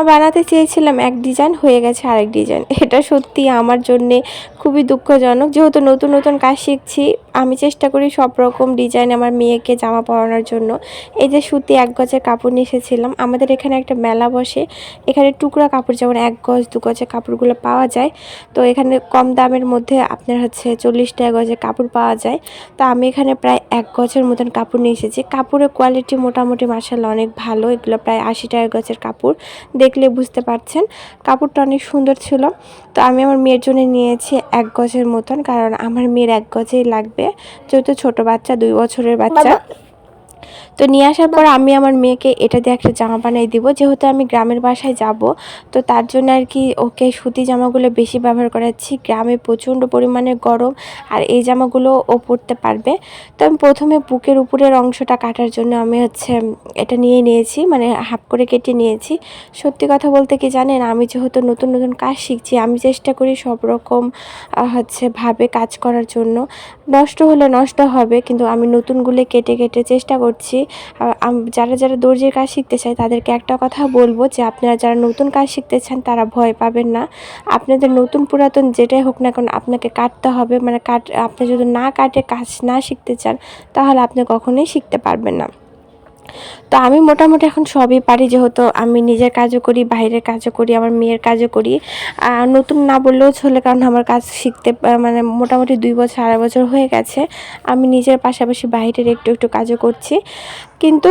জামা বানাতে চেয়েছিলাম, এক ডিজাইন হয়ে গেছে আরেক ডিজাইন এটা সত্যি আমার জন্যে খুবই দুঃখজনক। যেহেতু নতুন নতুন কাজ শিখছি আমি চেষ্টা করি সব রকম ডিজাইন আমার মেয়েকে জামা পরানোর জন্য। এই যে সুতি এক গজের কাপড় নিয়ে এসেছিলাম, আমাদের এখানে একটা মেলা বসে। এখানে টুকরা কাপড়, যেমন এক গজ, দু গজের কাপড়গুলো পাওয়া যায়। তো এখানে কম দামের মধ্যে আপনার হচ্ছে চল্লিশ টাকা গজের কাপড় পাওয়া যায়। তো আমি এখানে প্রায় এক গজের মতন কাপড় নিয়ে এসেছি। কাপড়ের কোয়ালিটি মোটামুটি মার্শাল অনেক ভালো। এগুলো প্রায় আশি টাকা গজের কাপড়। দেখলে বুঝতে পারছেন, কাপড়টা অনেক সুন্দর ছিল। তো আমি আমার মেয়ের জন্য নিয়েছি এক গজের মতন, কারণ আমার মেয়ের এক গজেই লাগবে। যেহেতু ছোট বাচ্চা দুই বছরের বাচ্চা। তো নিয়ে আসার পর আমি আমার মেয়েকে এটা দিয়ে একটা জামা বানিয়ে দিব। যেহেতু আমি গ্রামের বাসায় যাব, তো তার জন্য আর কি ওকে সুতি জামাগুলো বেশি ব্যবহার করাচ্ছি। গ্রামে প্রচণ্ড পরিমাণে গরম আর এই জামাগুলো ও পরতে পারবে। তো আমি প্রথমে বুকের উপরের অংশটা কাটার জন্য আমি হচ্ছে এটা নিয়ে নিয়েছি মানে হাফ করে কেটে নিয়েছি। সত্যি কথা বলতে কি জানেন, আমি যেহেতু নতুন নতুন কাজ শিখছি, আমি চেষ্টা করি সব রকম হচ্ছে ভাবে কাজ করার জন্য। নষ্ট হলে নষ্ট হবে, কিন্তু আমি নতুনগুলো কেটে কেটে চেষ্টা করছি। যারা যারা দর্জির কাজ শিখতে চায়, তাদেরকে একটা কথা বলব যে, আপনারা যারা নতুন কাজ শিখতে চান, তারা ভয় পাবেন না। আপনাদের নতুন পুরাতন যেটাই হোক না কেন, আপনাকে কাটতে হবে। মানে কাট আপনি যদি না কাটে, কাজ না শিখতে চান, তাহলে আপনি কখনোই শিখতে পারবেন না। তো আমি মোটামুটি এখন সবই পারি, যেহেতু আমি নিজের কাজও করি, বাইরের কাজও করি আমার মেয়ের কাজও করি। আর নতুন না বললেও চলে, কারণ আমার কাজ শিখতে মানে মোটামুটি দুই বছর, আড়াই বছর হয়ে গেছে। আমি নিজের পাশাপাশি বাইরের একটু একটু কাজও করছি। কিন্তু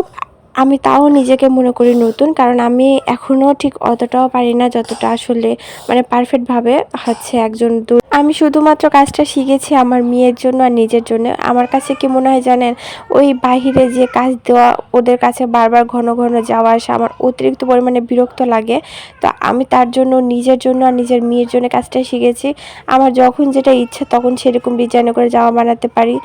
আমি তাও নিজেকে মনে করি নতুন, কারণ আমি এখনও ঠিক অতটাও পারি না যতটা আসলে মানে পারফেক্টভাবে হচ্ছে একজন আমি শুধুমাত্র কাজটা শিখেছি আমার মেয়ের জন্য আর নিজের জন্য। আমার কাছে কি মনে হয় জানেন, ওই বাহিরে যে কাজ দেওয়া ওদের কাছে বারবার ঘন ঘন যাওয়া আসা আমার অতিরিক্ত পরিমাণে বিরক্ত লাগে। তো আমি তার জন্য নিজের জন্য আর নিজের মেয়ের জন্য কাজটা শিখেছি। আমার যখন যেটা ইচ্ছা তখন সেরকম ডিজাইন করে জামা বানাতে পারি।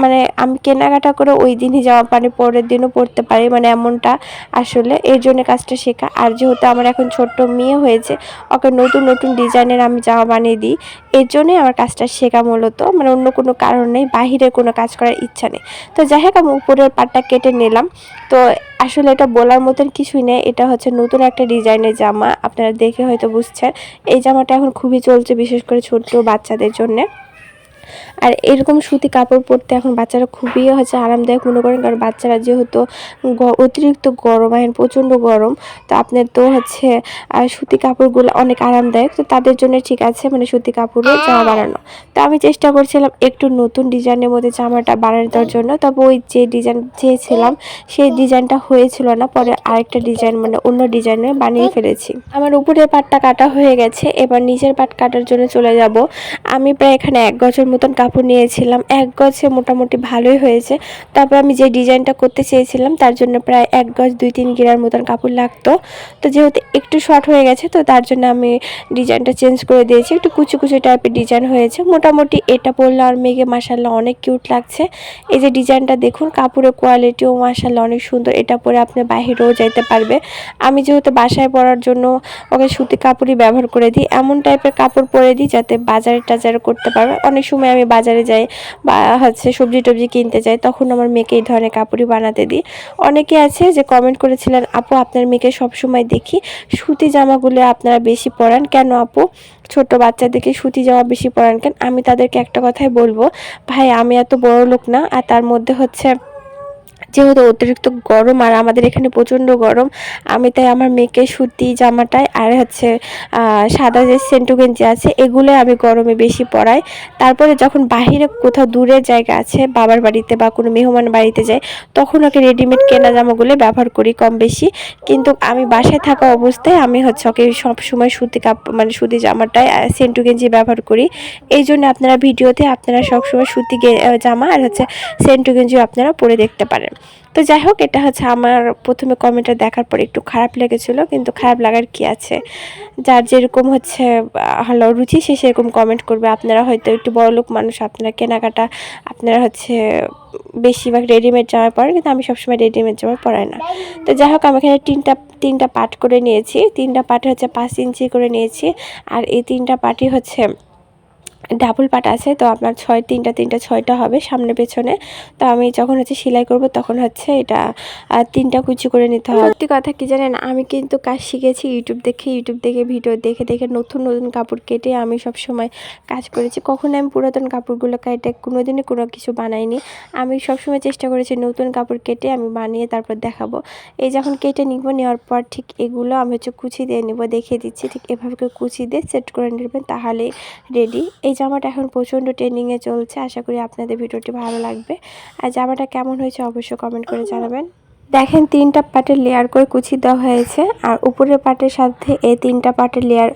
মানে আমি কেনাকাটা করে ওই দিনই জামা পানি পরের দিনও পরতে পারি। মানে এমনটা আসলে এর জন্য কাজটা শেখা। আর যেহেতু আমার এখন ছোট্ট মেয়ে হয়েছে, ওকে নতুন নতুন ডিজাইনের আমি জামা বানিয়ে দিই, এর জন্যই আমার কাজটা শেখা মূলত। মানে অন্য কোনো কারণ নেই বাহিরে কোনো কাজ করার ইচ্ছা নেই। তো যাই হোক, আমি উপরের পাটটা কেটে নিলাম। তো আসলে এটা বলার মতন কিছুই নেই। এটা হচ্ছে নতুন একটা ডিজাইনের জামা। আপনারা দেখে হয়তো বুঝছেন, এই জামাটা এখন খুবই চলছে, বিশেষ করে ছোট্ট বাচ্চাদের জন্যে। আর এরকম সুতি কাপড় পরতে এখন বাচ্চারা খুবই হচ্ছে আরামদায়ক মনে করেন কারণ বাচ্চারা যেহেতু অতিরিক্ত গরম এখন প্রচণ্ড গরম তো আপনার তো হচ্ছে আর সুতি কাপড়গুলো অনেক আরামদায়ক তো তাদের জন্য ঠিক আছে মানে সুতি কাপড়ে জামা বানানো। তো আমি চেষ্টা করছিলাম একটু নতুন ডিজাইনের মধ্যে জামাটা দেওয়ার জন্য তবে ওই যে ডিজাইন চেয়েছিলাম সেই ডিজাইনটা হয়েছিল না পরে আরেকটা ডিজাইন মানে অন্য ডিজাইনের বানিয়ে ফেলেছি। আমার উপরের পাটটা কাটা হয়ে গেছে এবার নিচের পাট কাটার জন্য চলে যাব। আমি প্রায় এখানে এক গজের মতন কাপড় নিয়েছিলাম। এক গজে মোটামুটি ভালোই হয়েছে। তারপর আমি যে ডিজাইনটা করতে চেয়েছিলাম, তার জন্য প্রায় এক গজ দুই তিন গিরার মতন কাপড় লাগতো। তো যেহেতু একটু শর্ট হয়ে গেছে, তো তার জন্য আমি ডিজাইনটা চেঞ্জ করে দিয়েছি। একটু কুচু কুচু টাইপের ডিজাইন হয়েছে। মোটামুটি এটা পরলে আর মেঘে মাসাল্লাহ অনেক কিউট লাগছে। এই যে ডিজাইনটা দেখুন, কাপড়ের কোয়ালিটিও মাসাল্লাহ অনেক সুন্দর। এটা পরে আপনি বাহিরেও যাইতে পারবে। আমি যেহেতু বাসায় পরার জন্য ওকে সুতি কাপড়ই ব্যবহার করে দিই, এমন টাইপের কাপড় পরে দিই যাতে বাজারে টাজারে করতে পারবে অনেক সময় আমি বাজারে যাই বা হচ্ছে সবজি টবজি কিনতে যাই, তখন আমার মেয়েকে এই ধরনের কাপড়ই বানাতে দিই। অনেকে আছে যে কমেন্ট করেছিলেন, আপু, আপনার মেয়েকে সবসময় দেখি সুতি জামাগুলো আপনারা বেশি পরান কেন আপু? ছোট বাচ্চাদেরকে সুতি জামা বেশি পরান কেন? আমি তাদেরকে একটা কথাই বলব, ভাই, আমি এত বড় লোক না? আর তার মধ্যে হচ্ছে যেহেতু অতিরিক্ত গরম আর আমাদের এখানে প্রচণ্ড গরম, আমি তাই আমার মেয়েকে সুতি জামাটায় আর হচ্ছে সাদা যে সেন্টু গেঞ্জি আছে এগুলো আমি গরমে বেশি পরাই। তারপরে যখন বাহিরে কোথাও দূরের জায়গা আছে, বাবার বাড়িতে বা কোনো মেহমান বাড়িতে যাই, তখন ওকে রেডিমেড কেনা জামাগুলো ব্যবহার করি কম বেশি। কিন্তু আমি বাসায় থাকা অবস্থায় আমি হচ্ছে ওকে সবসময় সুতি কাপ মানে সুতি জামাটায় সেন্টু গেঞ্জি ব্যবহার করি। এই জন্য আপনারা ভিডিওতে আপনারা সবসময় সুতি জামা আর হচ্ছে সেন্টু গেঞ্জিও আপনারা পরে দেখতে পারেন। তো যাই হোক, এটা হচ্ছে আমার প্রথমে কমেন্টটা দেখার পর একটু খারাপ লেগেছিল, কিন্তু খারাপ লাগার কি আছে? যার যেরকম হচ্ছে হলো রুচি, সে সেরকম কমেন্ট করবে। আপনারা হয়তো একটু বড় লোক মানুষ, আপনারা কেনাকাটা, আপনারা হচ্ছে বেশিরভাগ রেডিমেড জামা পরেন, কিন্তু আমি সবসময় রেডিমেড জামা পরাই না। তো যাই হোক আমি এখানে তিনটা তিনটা পার্ট করে নিয়েছি। তিনটা পার্টে হচ্ছে পাঁচ ইঞ্চি করে নিয়েছি। আর এই তিনটা পার্টই হচ্ছে ডাবল পাট আছে, তো আপনার ছয়, তিনটা তিনটা, ছয়টা হবে সামনে পেছনে। তো আমি যখন হচ্ছে সেলাই করব তখন হচ্ছে এটা তিনটা কুচি করে নিতে হবে। সত্যি কথা কি জানেন, আমি কিন্তু কাজ শিখেছি ইউটিউব দেখে ইউটিউব দেখে ভিডিও দেখে দেখে নতুন নতুন কাপড় কেটে আমি সব সময় কাজ করেছি। কখনো আমি পুরাতন কাপড়গুলো কেটে কোনোদিনই কোনো কিছু বানাইনি। আমি সবসময় চেষ্টা করেছি নতুন কাপড় কেটে আমি বানিয়ে তারপর দেখাবো। এই যখন কেটে নিব, নেওয়ার পর ঠিক এগুলো আমি হচ্ছে কুচি দিয়ে নিব, দেখিয়ে দিচ্ছি, ঠিক এভাবে কুচি দিয়ে সেট করে নেবেন তাহলে রেডি এই জামাটা এখন প্রচণ্ড ট্রেন্ডিংয়ে চলছে। আশা করি আপনাদের ভিডিওটি ভালো লাগবে। আর জামাটা কেমন হয়েছে অবশ্যই কমেন্ট করে জানাবেন। দেখেন, তিনটা পার্টের লেয়ার করে কুচি দেওয়া হয়েছে। আর উপরের পার্টের সাথে এই তিনটা পার্টের লেয়ার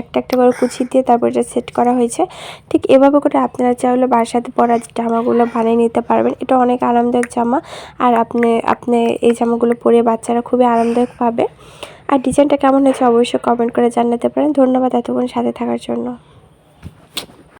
একটা একটা করে কুচি দিয়ে তারপর এটা সেট করা হয়েছে। ঠিক এভাবে করে আপনারা চাইলে বাসাতে পরা জামাগুলো বানিয়ে নিতে পারবেন। এটা অনেক আরামদায়ক জামা। আর আপনি আপনি এই জামাগুলো পরে বাচ্চারা খুবই আরামদায়ক পাবে। আর ডিজাইনটা কেমন হয়েছে অবশ্যই কমেন্ট করে জানাতে পারেন। ধন্যবাদ এতক্ষণ সাথে থাকার জন্য।